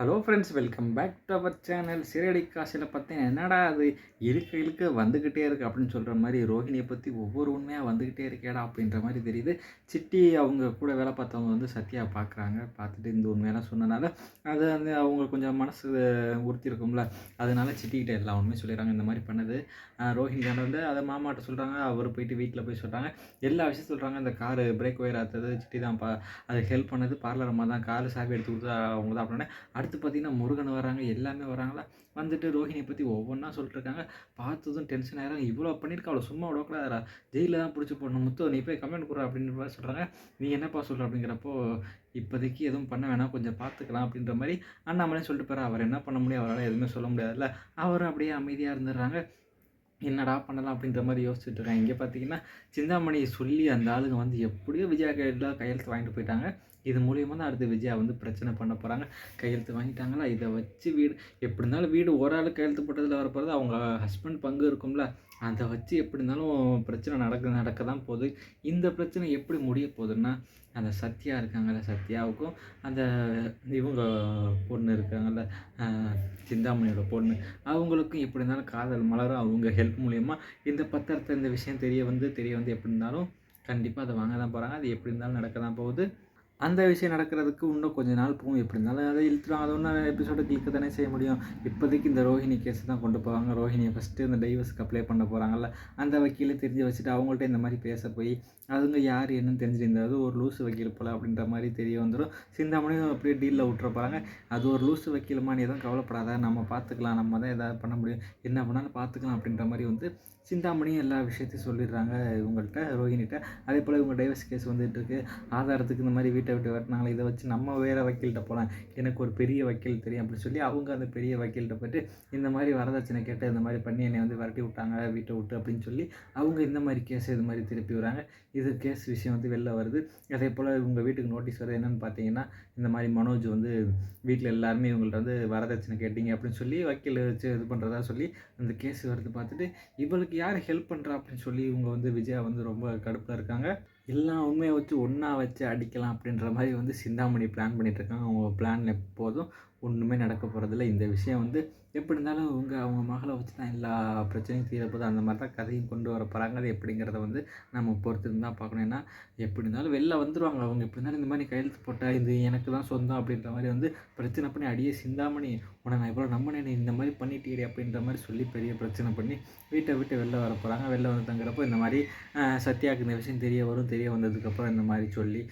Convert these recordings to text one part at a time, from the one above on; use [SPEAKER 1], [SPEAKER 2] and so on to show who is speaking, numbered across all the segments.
[SPEAKER 1] Hello friends welcome back to our channel சிறடி காசில் பார்த்தேன் என்னடா அது இழுக்க இழுக்க வந்துக்கிட்டே இருக்குது அப்படின்னு சொல்கிற மாதிரி ரோஹிணியை பற்றி ஒவ்வொரு உண்மையாக வந்துக்கிட்டே இருக்கேடா அப்படின்ற மாதிரி தெரியுது. சிட்டி அவங்க கூட வேலை பார்த்தவங்க வந்து சத்யா பார்க்குறாங்க. பார்த்துட்டு இந்த உண்மையெல்லாம் சொன்னனால அது வந்து அவங்க கொஞ்சம் மனசு உறுத்தி இருக்கும்ல அதனால சிட்டிக்கிட்ட எல்லா உண்மையும் சொல்லிடுறாங்க இந்த மாதிரி பண்ணது. ரோஹிணி காண்ட வந்து அதை மாமாட்ட சொல்கிறாங்க அவர் போயிட்டு வீட்டில் போய் சொல்கிறாங்க எல்லா விஷயம் சொல்கிறாங்க இந்த காரு பிரேக் ஒயர் ஆத்தது சிட்டி தான் பா அது ஹெல்ப் பண்ணது. பார்லர் அம்மா தான் காரு சாவி எடுத்து கொடுத்து அவங்க தான் அப்படின்னு. அடுத்து பார்த்தீங்கன்னா முருகன் வராங்க எல்லாமே வராங்களா? வந்துட்டு ரோஹிணியை பற்றி ஒவ்வொன்றா சொல்லிட்டுருக்காங்க. பார்த்ததும் டென்ஷன் ஆகிறாங்க இவ்வளோ பண்ணியிருக்கா அவ்வளோ சும்மா விடக்கூடாதா ஜெயிலில் தான் பிடிச்சி போடணும். முத்து நீ போய் கமெண்ட் கொடுற அப்படின்ற மாதிரி சொல்கிறாங்க நீ என்னப்பா சொல்கிற அப்படிங்கிறப்போ இப்போதைக்கு எதுவும் பண்ண வேணாம். கொஞ்சம் பார்த்துக்கலாம் அப்படின்ற மாதிரி அண்ணாமலே சொல்லிட்டு போகிறார் அவர் என்ன பண்ண முடியும்? அவரால் எதுவுமே சொல்ல முடியாதுல்ல. அவரும் அப்படியே அமைதியாக இருந்துடுறாங்க. என்னடா பண்ணலாம் அப்படின்ற மாதிரி யோசிச்சுட்டு இருக்காங்க. இங்கே பார்த்தீங்கன்னா சிந்தாமணியை சொல்லி அந்த ஆளுங்க வந்து எப்படியோ விஜயா கையில் கையெழுத்து வாங்கிட்டு போயிட்டாங்க. இது மூலியமாக தான் அடுத்து விஜயா வந்து பிரச்சனை பண்ண போகிறாங்க கையெழுத்து வாங்கிட்டாங்களா? இதை வச்சு வீடு எப்படி இருந்தாலும் வீடு ஒரு ஆள் கையெழுத்து போட்டதில் வரப்போகிறது அவங்க ஹஸ்பண்ட் பங்கு இருக்கும்ல. அதை வச்சு எப்படி இருந்தாலும் பிரச்சனை நடக்க நடக்க தான் போகுது. இந்த பிரச்சனை எப்படி முடிய போகுதுன்னா அந்த சத்யா இருக்காங்கல்ல சத்யாவுக்கும் அந்த இவங்க பொண்ணு இருக்காங்கல்ல சிந்தாமணியோட பொண்ணு அவங்களுக்கும் எப்படி இருந்தாலும் காதல் மலரும். அவங்க ஹெல்ப் மூலியமாக இந்த பத்திரத்தை இந்த விஷயம் தெரிய வந்து தெரிய வந்து எப்படி இருந்தாலும் கண்டிப்பாக அதை வாங்க தான் போகிறாங்க அது எப்படி இருந்தாலும் நடக்க தான் போகுது. அந்த விஷயம் நடக்கிறதுக்கு இன்னும் கொஞ்ச நாள் போகும். எப்படி இருந்தாலும் அதை இழுத்துடும் அதை ஒன்றும் எபிசோடு கிளிக்க தானே செய்ய முடியும். இப்போதைக்கு இந்த ரோஹிணி கேஸ் தான் கொண்டு போவாங்க. ரோஹிணியை ஃபஸ்ட்டு இந்த டைவர்ஸ்க்கு அப்ளை பண்ண போகிறாங்கல்ல அந்த வக்கீலை தெரிஞ்சு வச்சுட்டு அவங்கள்ட்ட இந்த மாதிரி பேச போய் அதுங்க யார் என்னன்னு தெரிஞ்சிருந்தது ஒரு லூசு வக்கீல் போல் அப்படின்ற மாதிரி தெரிய வந்துடும் சிந்தாமணியும் அப்படியே டீலில் விட்டுற போகிறாங்க அது ஒரு லூசு வக்கீலுமா நீ எதுவும் கவலைப்படாத. நம்ம பார்த்துக்கலாம். நம்ம தான் எதாவது பண்ண முடியும். என்ன பண்ணாலும் பார்த்துக்கலாம் அப்படின்ற மாதிரி வந்து சிந்தாமணியும் எல்லா விஷயத்தையும் சொல்லிடுறாங்க இவங்கள்ட்ட ரோஹிணிகிட்ட அதே போல் இவங்க டைவர்ஸ் கேஸ் வந்துட்டு இருக்கு. ஆதாரத்துக்கு இந்த மாதிரி வீட்டை வீட்டை விட்டு வரட்டினாங்களே இதை வச்சு நம்ம வேறு வக்கீல்கிட்ட போகலாம் எனக்கு ஒரு பெரிய வக்கீல் தெரியும் அப்படின்னு சொல்லி அவங்க அந்த பெரிய வக்கீல்கிட்ட போய்ட்டு இந்த மாதிரி வரதட்சணை கேட்டு இந்த மாதிரி பண்ணி என்னை வந்து விரட்டி விட்டாங்க வீட்டை விட்டு அப்படின்னு சொல்லி அவங்க இந்த மாதிரி கேஸ் இது மாதிரி திருப்பி வராங்க இது கேஸ் விஷயம் வந்து வெளில வருது. அதே போல் இவங்க வீட்டுக்கு நோட்டீஸ் வருது என்னென்னு பார்த்தீங்கன்னா இந்த மாதிரி மனோஜ் வந்து வீட்டில் எல்லாருமே இவங்கள்ட்ட வந்து வரதட்சணை கேட்டிங்க அப்படின்னு சொல்லி வக்கீல் வச்சு இது பண்ணுறதா சொல்லி அந்த கேஸ் வருது பார்த்துட்டு இவளுக்கு யார் ஹெல்ப் பண்ணுறா அப்படின்னு சொல்லி இவங்க வந்து விஜயா வந்து ரொம்ப கடுப்பில் இருக்காங்க. எல்லா உண்மையை வச்சு ஒன்றா வச்சு அடிக்கலாம் அப்படின்ற மாதிரி வந்து சிந்தாமணி பிளான் பண்ணிகிட்ருக்காங்க அவங்க பிளான் எப்போதும் ஒன்றுமே நடக்க போகிறதில்ல இந்த விஷயம் வந்து எப்படி இருந்தாலும் அவங்க அவங்க மகளை வச்சு தான் எல்லா பிரச்சனையும் தீரப்போது அந்த மாதிரி தான் கதையும் கொண்டு வர போகிறாங்க அது எப்படிங்கிறத வந்து நம்ம பொறுத்து தான் பார்க்கணும். ஏன்னா எப்படி இருந்தாலும் வெளில வந்துடுவாங்க அவங்க எப்படி இருந்தாலும் இந்த மாதிரி கையெழுத்து போட்டால் இது எனக்கு தான் சொந்தம் அப்படின்ற மாதிரி வந்து பிரச்சனை பண்ணி அடியே சிந்தாமணி உன நான் இவ்வளோ நம்பினேன் இந்த மாதிரி பண்ணிட்டீடி அப்படின்ற மாதிரி சொல்லி பெரிய பிரச்சனை பண்ணி வீட்டை விட்டு வெளில வர போகிறாங்க வெளில வந்து தங்குறப்போ இந்த மாதிரி சத்யாவுக்கு இந்த விஷயம் தெரிய வரும் தெரிய வந்ததுக்கப்புறம் இந்த மாதிரி சொல்லி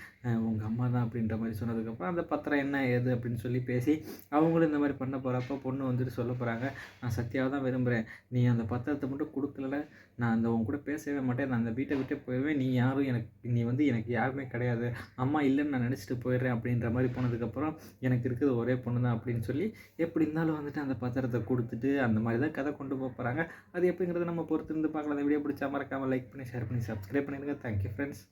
[SPEAKER 1] உங்கள் அம்மா தான் அப்படின்ற மாதிரி சொன்னதுக்கப்புறம் அந்த பத்திரம் என்ன ஏது அப்படின்னு சொல்லி பேசி அவங்களும் இந்த மாதிரி பண்ண போகிறப்ப பொண்ணு வந்துட்டு சொல்ல போகிறாங்க நான் சத்யாவை தான் விரும்புகிறேன் நீ அந்த பத்திரத்தை மட்டும் கொடுக்கல நான் அந்த உங்க கூட பேசவே மாட்டேன். நான் அந்த வீட்டை விட்டு போயிடுவேன். நீ யாரும் எனக்கு நீ வந்து எனக்கு யாருமே கிடையாது. அம்மா இல்லைன்னு நான் நினச்சிட்டு போயிடுறேன். அப்படின்ற மாதிரி போனதுக்கப்புறம் எனக்கு இருக்கிறது ஒரே பொண்ணு தான். அப்படின்னு சொல்லி எப்படி இருந்தாலும் வந்துட்டு அந்த பத்திரத்தை கொடுத்துட்டு அந்த மாதிரி தான் கதை கொண்டு போக போகிறாங்க அது எப்படிங்கிறத நம்ம பொறுத்து இருந்து பார்க்கலாம். அந்த வீடியோ பிடிச்சா மறக்காமல் லைக் பண்ணி ஷேர் பண்ணி சப்ஸ்கிரைப் பண்ணிடுங்க. Thank you friends